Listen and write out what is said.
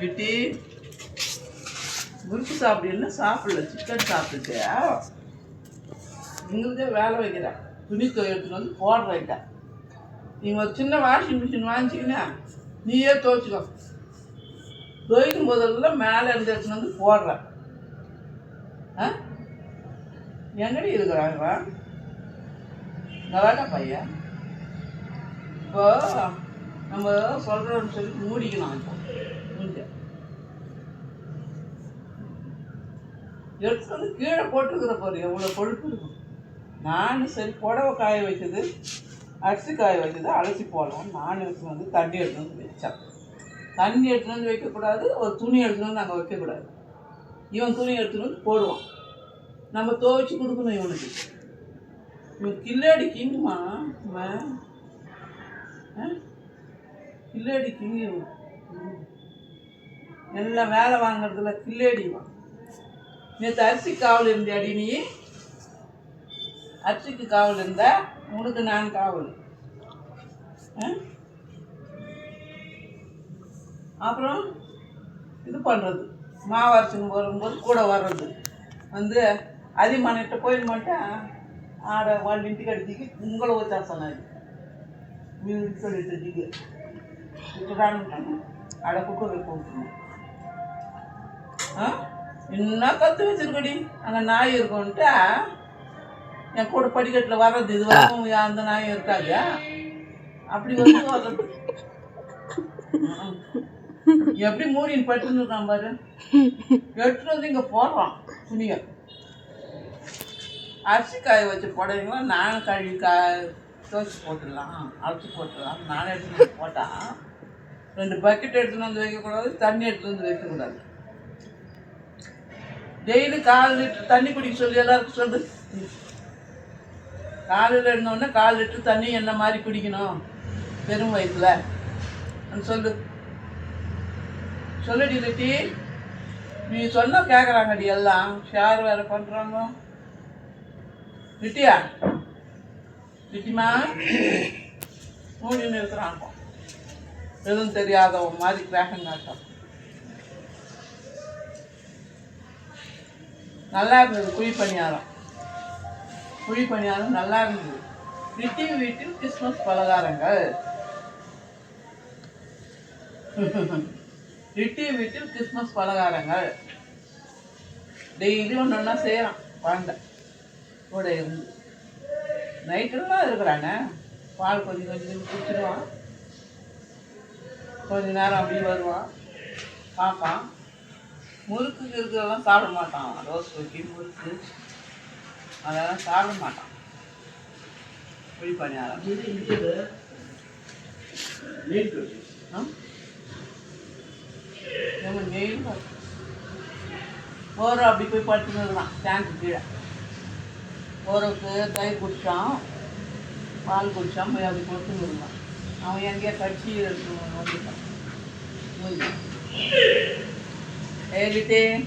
வெட்டி முறுக்கு சாப்பிடுன்னு சாப்பிடல சிக்கன் சாப்பிட்டுட்டு. எங்களுக்கே வேலை வைக்கிறேன் துணி துவைக்கிறதுக்கு வந்து போடுறேன்ட்ட நீங்கள் ஒரு சின்ன வாஷிங் மிஷின் வாங்கிச்சிங்கன்னா நீயே துவைச்சிக்கோ. துவைக்கும் போதெல்லாம் மேலே இருந்து எடுத்துன்னு வந்து போடுறேன் ஆ? எங்கடி இருக்கிறாங்க? நல்லாட்டா பையன். இப்போ நம்ம சொல்கிறோம்னு சொல்லி மூடிக்கலாம் இப்போ மூஞ்ச எடுத்து வந்து கீழே போட்டுக்கிற பாரு எவ்வளோ கொழுப்பு இருக்கும் நான் சரி புடவை காய வைச்சது அரிசி காய வச்சது அலசி போடலாம் நான் எடுத்துன்னு வந்து தண்ணி எடுத்துன்னு வந்து வச்சேன். தண்ணி எடுத்துன்னு வந்து வைக்கக்கூடாது ஒரு துணி எடுத்துன்னு வந்து அங்கே வைக்கக்கூடாது இவன் துணி எடுத்துன்னு வந்து போடுவான். நம்ம துவைச்சி கொடுக்கணும் இவனுக்கு. இவன் கில்லாடி கிங்குமா இவன் கில்லாடி கிங்கு இவன். என்ன வேலை வாங்குறதுல கில்லேடிவான் நேற்று அரிசி காவல் இருந்த அடினி அரிசிக்கு காவல் இருந்த உனக்கு நான் காவல். அப்புறம் இது பண்ணுறது மாவாரத்துக்கு வரும்போது கூட வர்றது. வந்து அதிகமானிட்ட போயிட மாட்டேன் ஆடை வாழ் இன்ட்டுக்கு அடிச்சிக்கு உங்களை ஒத்தா சொன்னாரு மீன் சொல்லிட்டு இருக்கீங்க. விட்டுடான்னு அடை குக்கர் வைப்போம் என்ன கற்று வச்சிருக்கடி? அங்கே நாய் இருக்கும்ன்ட்டா என் கூட படிக்கட்டில் வர்றது இது வரைக்கும் அந்த நாய் இருக்காது. அப்படி வந்து வர்றது. எப்படி மூடின்னு பட்டுன்னு இருக்கான் பாரு. எடுத்துட்டு வந்து இங்கே போடுறான் துணியை. அரிசி காய வச்சு புடவைங்களா நானும் கழுவி காய் துவச்சி போட்டுடலாம். அரைச்சி போட்டுடலாம். நானே எடுத்துன்னு வந்து ரெண்டு பக்கெட் எடுத்துன்னு வந்து வைக்கக்கூடாது தண்ணி எடுத்துகிட்டு வந்து வைக்கக்கூடாது. டெய்லி கால் லிட்டர் தண்ணி குடிக்க சொல்லி எல்லாருக்கும் சொல்லு. காலையில் இருந்தோடனே கால் லிட்டர் தண்ணி என்ன மாதிரி குடிக்கணும்? பெரும் வயிற்றுல சொல்லு. சொல்லுடி லட்டி நீ சொன்ன கேட்குறாங்கடி எல்லாம். ஷேர் வேறு பண்ணுறாங்க லிட்டியா? லிட்டிமா? மூடின்னு இருக்கிறாங்க எதுவும் தெரியாதவன் மாதிரி வேகம் காட்டம் நல்லா இருந்தது குழி பணியாரம். குழி பணியாரம் நல்லா இருந்தது. லிட்டி வீட்டில் கிறிஸ்மஸ் பலகாரங்கள். லிட்டி வீட்டில் கிறிஸ்மஸ் பலகாரங்கள். டெய்லி ஒன்று ஒன்றா செய்கிறான் பாண்ட கூட இருந்து. நைட்டெல்லாம் இருக்கிறாங்க. பால் கொஞ்சம் கொஞ்சம் குடிச்சிடுவான். கொஞ்ச நேரம் அப்படி வருவான். பார்ப்பான். முறுக்கு இருக்கிறதெல்லாம் சாப்பிட மாட்டான். ரோஸ் வைக்கி முறுக்கு. அதெல்லாம் சாப்பிட மாட்டான். குழி பணியாரம் பாரு. ஓரம் அப்படி போய் படுத்துன்னு இருக்கிறான் டேங்க்கு கீழே. ஓரவுக்கு தயிர் குடித்தான் பால் குடித்தான் போய் அப்படி கொடுத்துன்னு இருந்தான் அவன் எங்கேயா கட்சி வந்துட்டான். એ રીતે